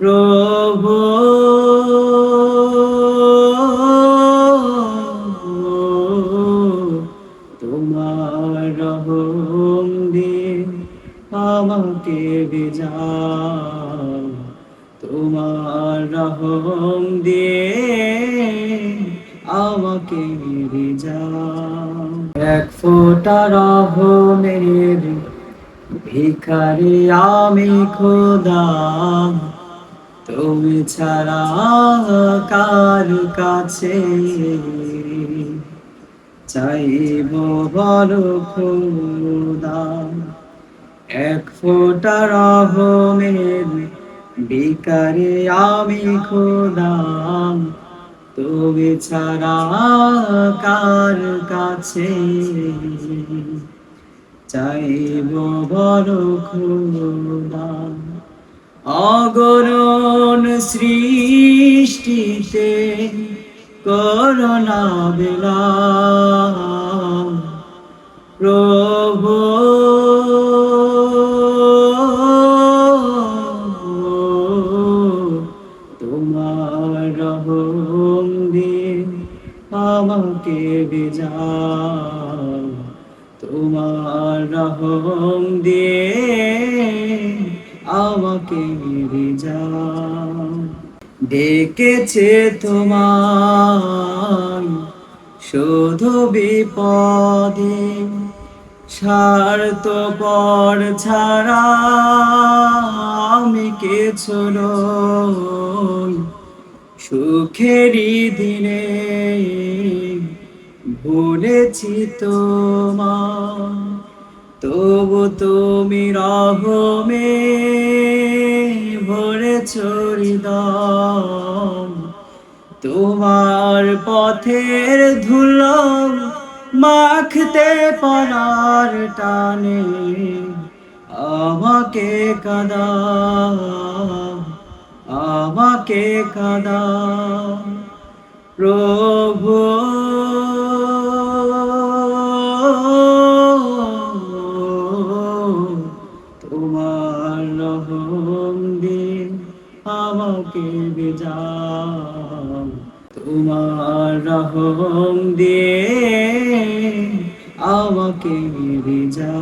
প্রভু। তোমার রহম দিয়ে আমাকে বেজাও তোমার রহম দিয়ে আমাকে বেজাও এক ফোঁটা রহমের ভিখারি আমি খোদা। তুমি ছাড়া কার কাছে চাইব বড় খোদা এক ফোঁটা রহমের ভিখারি আমি খোদা তুমি ছাড়া কার কাছে চাইব বড় খোদা অগরণ সৃষ্টিতে করোনা বেলা। প্রভু। তোমার রহম দিয়ে আমাকে বেজাও তোমার রহম দিয়ে আমাকে বেজাও ডেকেছে তোমার শুধু বিপদে, স্বার্থ পর ছাড়া আমি কিছু সুখেরই দিনে ভুলেছি তোমার তবু তুমি রহমে ভরে হৃদয় তোমার পথের ধুলো মাখতে পারার টানে আমাকে কাদা আমাকে কাদা। প্রভু তোমার আমাকে বেজাও তোমার রহম দিয়ে আমাকে বেজাও